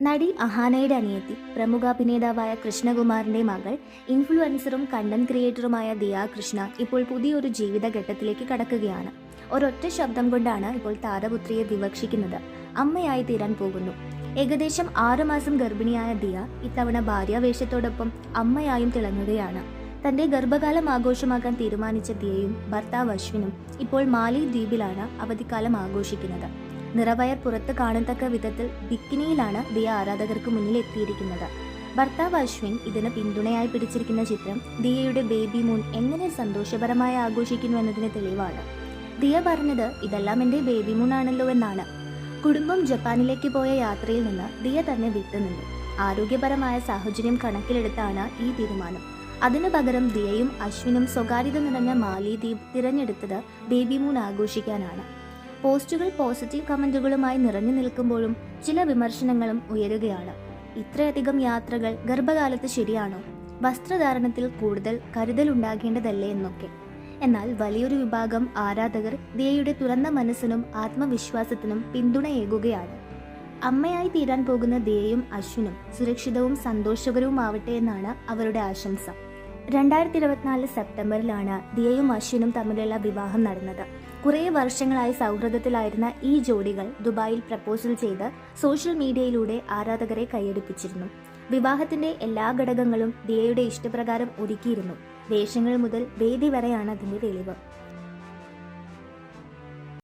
നടി അഹാനയുടെ അനിയത്തി പ്രമുഖ അഭിനേതാവായ കൃഷ്ണകുമാറിന്റെ മകൾ ഇൻഫ്ലുവൻസറും കണ്ടന്റ് ക്രിയേറ്ററുമായ ദിയാ കൃഷ്ണ ഇപ്പോൾ പുതിയൊരു ജീവിതഘട്ടത്തിലേക്ക് കടക്കുകയാണ്. ഒരൊറ്റ ശബ്ദം കൊണ്ടാണ് ഇപ്പോൾ താരപുത്രിയെ വിവക്ഷിക്കുന്നത്. അമ്മയായി തീരാൻ പോകുന്നു. ഏകദേശം ആറു മാസം ഗർഭിണിയായ ദിയ ഇത്തവണ ഭാര്യാവേഷത്തോടൊപ്പം അമ്മയായും തിളങ്ങുകയാണ്. തന്റെ ഗർഭകാലം ആഘോഷമാക്കാൻ തീരുമാനിച്ച ദിയയും ഭർത്താവ് അശ്വിനും ഇപ്പോൾ മാലി ദ്വീപിലാണ് അവധിക്കാലം ആഘോഷിക്കുന്നത്. നിറവയർ പുറത്ത് കാണത്തക്ക വിധത്തിൽ ബിക്കിനിയിലാണ് ദിയ ആരാധകർക്ക് മുന്നിൽ എത്തിയിരിക്കുന്നത്. ഭർത്താവ് അശ്വിൻ ഇതിന് പിന്തുണയായി പിടിച്ചിരിക്കുന്ന ചിത്രം ദിയയുടെ ബേബി മൂൺ എങ്ങനെ സന്തോഷപരമായി ആഘോഷിക്കുന്നു എന്നതിന് തെളിവാണ്. ദിയ പറഞ്ഞത് ഇതെല്ലാം എന്റെ ബേബി മൂൺ ആണല്ലോ എന്നാണ്. കുടുംബം ജപ്പാനിലേക്ക് പോയ യാത്രയിൽ നിന്ന് ദിയ തന്നെ വിട്ടുനിന്നു ആരോഗ്യപരമായ സാഹചര്യം കണക്കിലെടുത്താണ് ഈ തീരുമാനം. അതിനു പകരം ദിയയും അശ്വിനും സ്വകാര്യത നിറഞ്ഞ മാലിദ്വീപ് തിരഞ്ഞെടുത്തത് ബേബി മൂൺ ആഘോഷിക്കാനാണ്. പോസ്റ്റുകൾ പോസിറ്റീവ് കമന്റുകളുമായി നിറഞ്ഞു നിൽക്കുമ്പോഴും ചില വിമർശനങ്ങളും ഉയരുകയാണ്. ഇത്രയധികം യാത്രകൾ ഗർഭകാലത്ത് ശരിയാണോ? വസ്ത്രധാരണത്തിൽ കൂടുതൽ കരുതൽ ഉണ്ടാകേണ്ടതല്ലേ എന്നൊക്കെ. എന്നാൽ വലിയൊരു വിഭാഗം ആരാധകർ ദിയയുടെ തുറന്ന മനസ്സിനും ആത്മവിശ്വാസത്തിനും പിന്തുണയേകുകയാണ്. അമ്മയായി തീരാൻ പോകുന്ന ദിയയും അശ്വിനും സുരക്ഷിതവും സന്തോഷകരവുമാവട്ടെ എന്നാണ് അവരുടെ ആശംസ. രണ്ടായിരത്തി ഇരുപത്തിനാല് സെപ്റ്റംബറിലാണ് ദിയയും അശ്വിനും തമ്മിലുള്ള വിവാഹം നടന്നത്. കുറേ വർഷങ്ങളായി സൗഹൃദത്തിലായിരുന്ന ഈ ജോഡികൾ ദുബായിൽ പ്രപ്പോസൽ ചെയ്ത് സോഷ്യൽ മീഡിയയിലൂടെ ആരാധകരെ കൈയടിപ്പിച്ചിരുന്നു. വിവാഹത്തിന്റെ എല്ലാ ഘടകങ്ങളും ദിയയുടെ ഇഷ്ടപ്രകാരം ഒരുക്കിയിരുന്നു. വേഷങ്ങൾ മുതൽ വേദി വരെയാണ് അതിന്റെ തെളിവ്.